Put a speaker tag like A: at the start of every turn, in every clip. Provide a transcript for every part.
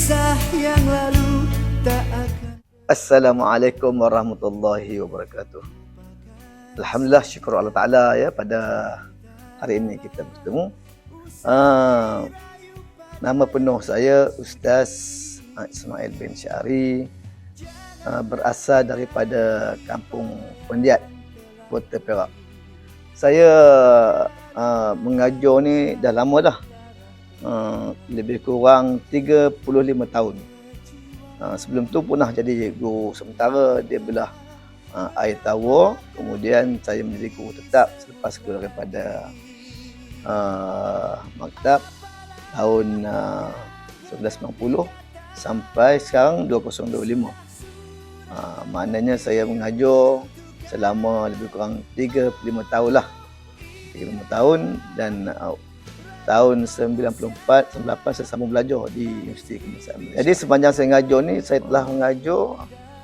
A: Kisah yang lalu tak akan
B: Assalamualaikum warahmatullahi wabarakatuh. Alhamdulillah syukur Allah Taala ya pada hari ini kita bertemu. Uh, nama penuh saya Ustaz Ismail bin Syari uh, berasal daripada kampung Pondiat, Kota Perak. Saya uh, mengajar ni dah lama dah. Uh, lebih kurang 35 tahun. Uh, sebelum tu pernah jadi guru sementara dia belah uh, air tawar kemudian saya menjadi guru tetap selepas keluar daripada uh, maktab tahun uh, 1990 sampai sekarang 2025 uh, maknanya saya mengajar selama lebih kurang 35 tahun lah 35 tahun dan uh, tahun 94 98 saya sambung belajar di Universiti Malaysia. Jadi sepanjang saya mengajar ni saya telah mengajar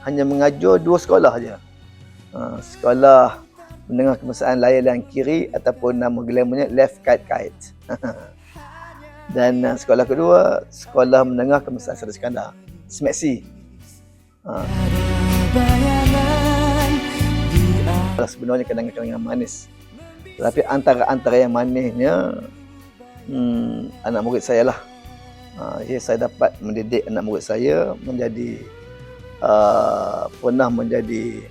B: hanya mengajar dua sekolah saja. Uh, sekolah menengah kebangsaan layanan kiri ataupun nama glamournya left kite kite. Dan uh, sekolah kedua sekolah menengah kebangsaan Seri Skandar.
A: Bayangan di
B: sebenarnya kenangan-kenangan manis. Tetapi antara-antara yang manisnya hmm, anak murid saya lah. Uh, ya, saya dapat mendidik anak murid saya menjadi uh, pernah menjadi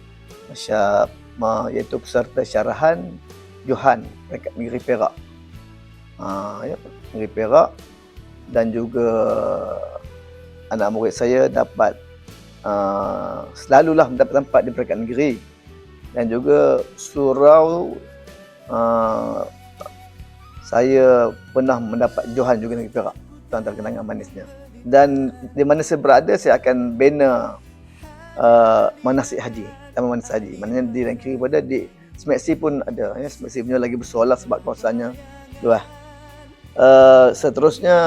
B: masyarakat iaitu peserta syarahan Johan dekat Negeri Perak. Uh, ya, Negeri Perak dan juga anak murid saya dapat uh, selalulah mendapat tempat di peringkat negeri dan juga surau uh, saya pernah mendapat johan juga negeri Perak. Itu antara kenangan manisnya. Dan di mana saya berada, saya akan bina uh, manasik haji. Taman manasik haji. Maknanya di dalam kiri pada di Smeksi pun ada. Ya. Smeksi punya lagi besar lah sebab kawasannya luas. Uh, seterusnya,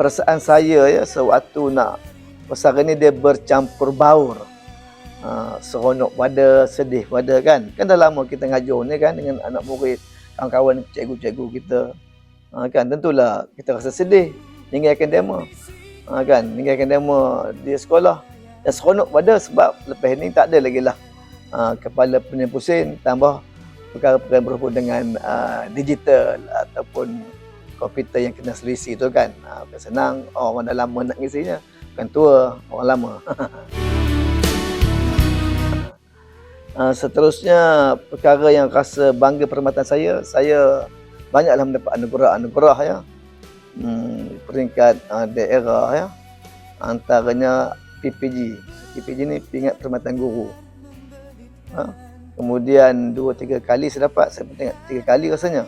B: perasaan saya ya sewaktu nak pesara ni dia bercampur baur. Uh, seronok pada, sedih pada kan. Kan dah lama kita ngajar ni kan dengan anak murid kawan-kawan cikgu-cikgu kita. Ha, kan? Tentulah kita rasa sedih meninggalkan demo ha, kan? Meninggalkan demo di sekolah. Dan seronok pada sebab lepas ni tak ada lagi lah. Ha, kepala pening pusing tambah perkara-perkara berhubung dengan uh, digital ataupun komputer yang kena selisi tu kan. Ha, senang. Oh, orang dah lama nak ngisinya. Bukan tua orang lama Uh, seterusnya perkara yang rasa bangga perkhidmatan saya, saya banyaklah mendapat anugerah-anugerah ya. Hmm, peringkat uh, daerah ya. Antaranya PPG. PPG ni pingat perkhidmatan guru. Ha? Kemudian dua tiga kali saya dapat, saya tengok tiga kali rasanya.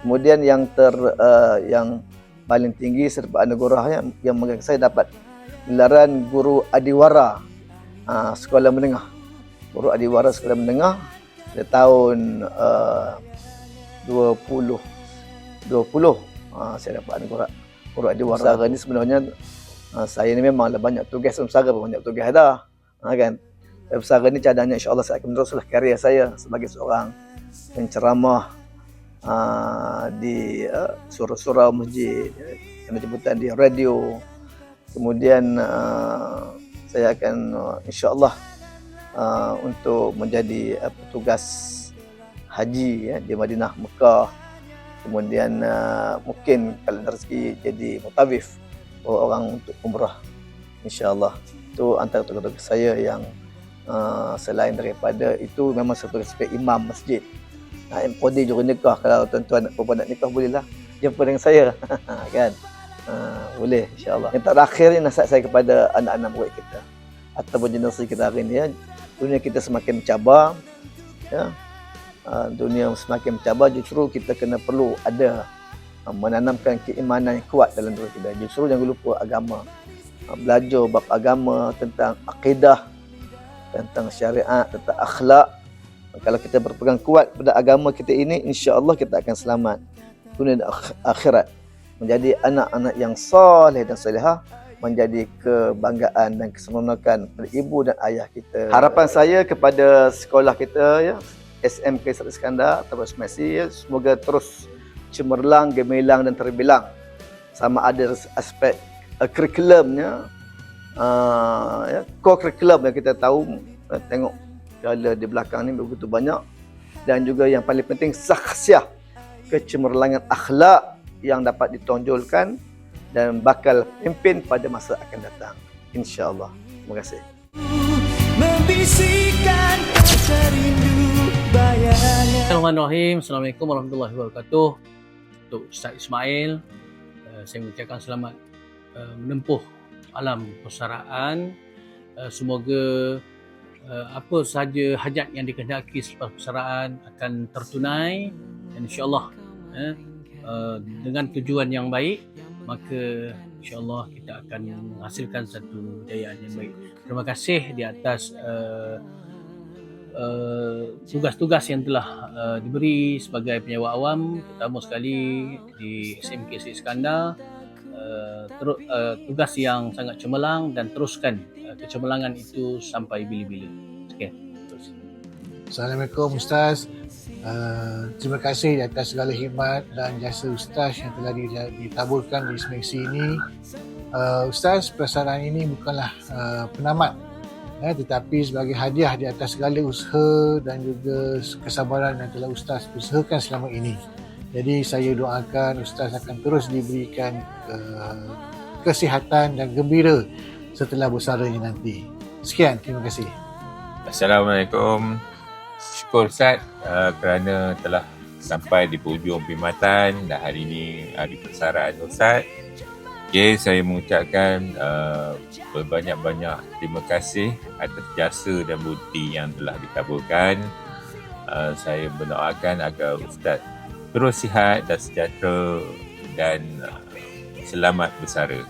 B: Kemudian yang ter uh, yang paling tinggi dapat anugerah ya, yang saya dapat gelaran guru adiwara uh, sekolah menengah Guru Adiwara Sekolah Menengah pada tahun uh, 20 20 uh, saya dapat guru Guru Adiwara. Sara ni sebenarnya uh, saya ni memanglah banyak tugas Sara banyak tugas dah. Uh, kan. Sara ni cadangnya insya-Allah saya akan meneruskan karya saya sebagai seorang penceramah uh, di uh, surau-surau masjid, kena jemputan di radio. Kemudian uh, saya akan uh, insya-Allah uh, untuk menjadi uh, petugas haji ya, di Madinah Mekah. Kemudian uh, mungkin kalau rezeki jadi mutawif orang untuk umrah insyaallah. Itu antara tugas-tugas saya yang uh, selain daripada itu memang satu sebagai imam masjid. Nah, empodi juga nikah. Kalau tuan-tuan nak perempuan nak nikah bolehlah. Jumpa dengan saya. Kan? Uh, boleh insyaallah. Yang terakhir ni nasihat saya kepada anak-anak murid kita. Ataupun generasi kita hari ini ya dunia kita semakin mencabar ya. Uh, dunia semakin mencabar justru kita kena perlu ada uh, menanamkan keimanan yang kuat dalam diri kita. Justru jangan lupa agama. Uh, belajar bab agama tentang akidah tentang syariat tentang akhlak. Kalau kita berpegang kuat pada agama kita ini insya-Allah kita akan selamat. Dunia dan akhirat. Menjadi anak-anak yang soleh dan solehah menjadi kebanggaan dan keseronokan pada ibu dan ayah kita. Harapan saya kepada sekolah kita ya, SMK Seri Iskandar atau SMSI ya, semoga terus cemerlang, gemilang dan terbilang. Sama ada aspek uh, kurikulumnya uh, ya, core curriculum yang kita tahu uh, tengok piala di belakang ni begitu banyak dan juga yang paling penting saksiah kecemerlangan akhlak yang dapat ditonjolkan dan bakal pimpin pada masa akan datang insyaallah terima kasih
A: Membisikkan kata rindu bayangan
C: Bismillahirrahmanirrahim. Assalamualaikum warahmatullahi wabarakatuh. Untuk Ustaz Ismail, uh, saya mengucapkan selamat uh, menempuh alam persaraan. Uh, semoga apa sahaja hajat yang dikehendaki selepas persaraan akan tertunai dan insyaAllah dengan tujuan yang baik maka insyaAllah kita akan menghasilkan satu kejayaan yang baik. Terima kasih di atas uh, uh, tugas-tugas yang telah uh, diberi sebagai penyewa awam pertama sekali di SMK Syed Iskandar teru, uh, tugas yang sangat cemerlang dan teruskan uh, kecemerlangan itu sampai bila-bila. Terus.
D: Assalamualaikum Ustaz. Uh, terima kasih atas segala khidmat dan jasa Ustaz yang telah ditaburkan di seleksi ini. Uh, Ustaz, persaraan ini bukanlah uh, penamat eh, tetapi sebagai hadiah di atas segala usaha dan juga kesabaran yang telah Ustaz usahakan selama ini. Jadi saya doakan Ustaz akan terus diberikan uh, kesihatan dan gembira setelah bersaranya nanti. Sekian, terima kasih.
E: Assalamualaikum. Syukur Ustaz uh, kerana telah sampai di hujung perkhidmatan dan hari ini hari persaraan Ustaz. Okay, saya mengucapkan uh, berbanyak-banyak terima kasih atas jasa dan bukti yang telah ditaburkan. Uh, saya berdoakan agar Ustaz terus sihat dan sejahtera dan uh, selamat bersara.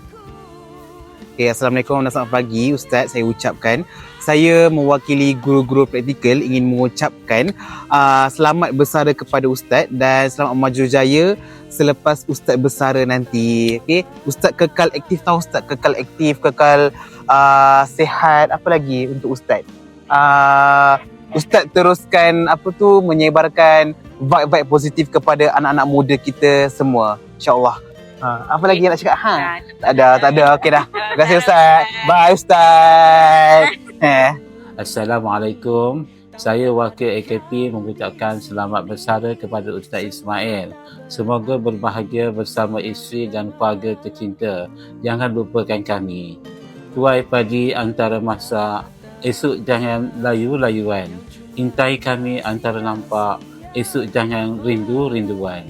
F: Okay, Assalamualaikum dan selamat pagi Ustaz saya ucapkan saya mewakili guru-guru praktikal ingin mengucapkan uh, selamat bersara kepada Ustaz dan selamat maju jaya selepas Ustaz bersara nanti. Okay? Ustaz kekal aktif tahu Ustaz kekal aktif, kekal uh, sehat. Apa lagi untuk Ustaz? Uh, Ustaz teruskan apa tu menyebarkan vibe-vibe positif kepada anak-anak muda kita semua. InsyaAllah. Ha, apa lagi nak cakap? Ha? Tak ada, tak ada. Okey dah. Terima kasih Ustaz. Bye Ustaz. Eh.
G: Assalamualaikum. Saya wakil AKP mengucapkan selamat bersara kepada Ustaz Ismail. Semoga berbahagia bersama isteri dan keluarga tercinta. Jangan lupakan kami. Tuai padi antara masa, esok jangan layu-layuan. Intai kami antara nampak, esok jangan rindu-rinduan.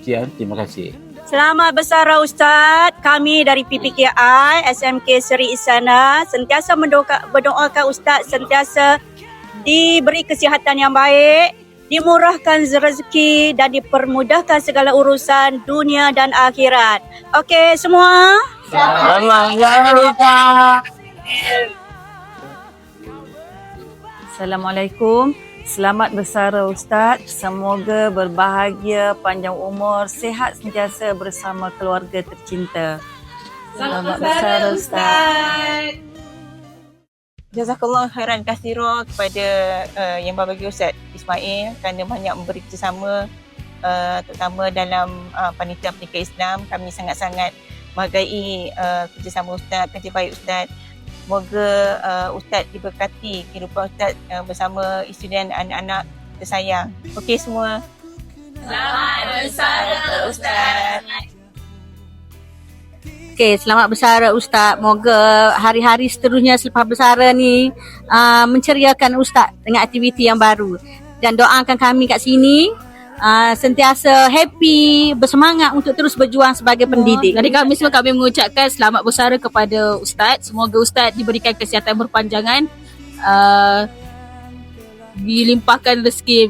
G: Sekian, terima kasih.
H: Selamat bersara Ustaz. Kami dari PPKI SMK Seri Isana sentiasa mendoa, berdoakan Ustaz sentiasa diberi kesihatan yang baik, dimurahkan rezeki dan dipermudahkan segala urusan dunia dan akhirat. Okey semua?
F: Selamat
I: Assalamualaikum. Selamat bersara Ustaz. Semoga berbahagia, panjang umur, sehat sentiasa bersama keluarga tercinta. Selamat bersara Ustaz.
J: Jazakallah khairan kasiro kepada uh, yang berbagi Ustaz Ismail kerana banyak memberi kerjasama uh, terutama dalam uh, panitia pendidikan Islam. Kami sangat-sangat menghargai uh, kerjasama Ustaz, kerja baik Ustaz. Semoga uh, Ustaz diberkati kehidupan Ustaz uh, bersama isteri dan anak-anak tersayang. Okey semua.
H: Selamat bersara Ustaz.
I: Okey, selamat bersara Ustaz. Moga hari-hari seterusnya selepas bersara ni uh, menceriakan Ustaz dengan aktiviti yang baru. Dan doakan kami kat sini uh, sentiasa happy, bersemangat untuk terus berjuang sebagai pendidik.
K: Dari kami semua kami mengucapkan selamat bersara kepada Ustaz. Semoga Ustaz diberikan kesihatan berpanjangan. Uh, dilimpahkan rezeki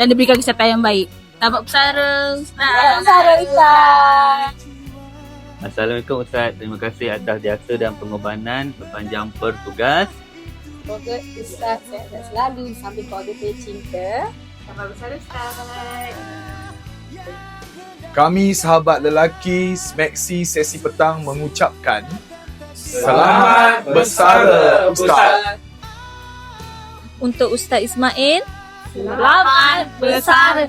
K: dan diberikan kesihatan yang baik. Selamat bersara Ustaz.
I: Selamat bersara Ustaz.
L: Assalamualaikum Ustaz. Terima kasih atas jasa dan pengorbanan sepanjang bertugas.
K: Semoga Ustaz sehat selalu sambil keluarga tercinta.
I: Selamat bersara Ustaz.
M: Kami sahabat lelaki Smeksi sesi petang mengucapkan Selamat bersara Ustaz.
K: Untuk Ustaz Ismail,
I: Selamat bersara.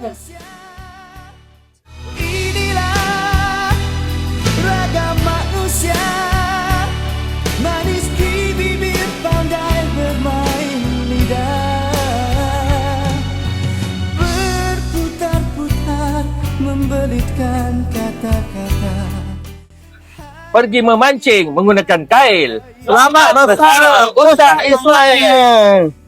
N: Pergi memancing menggunakan kail. Selamat bersara Ustaz Ismail.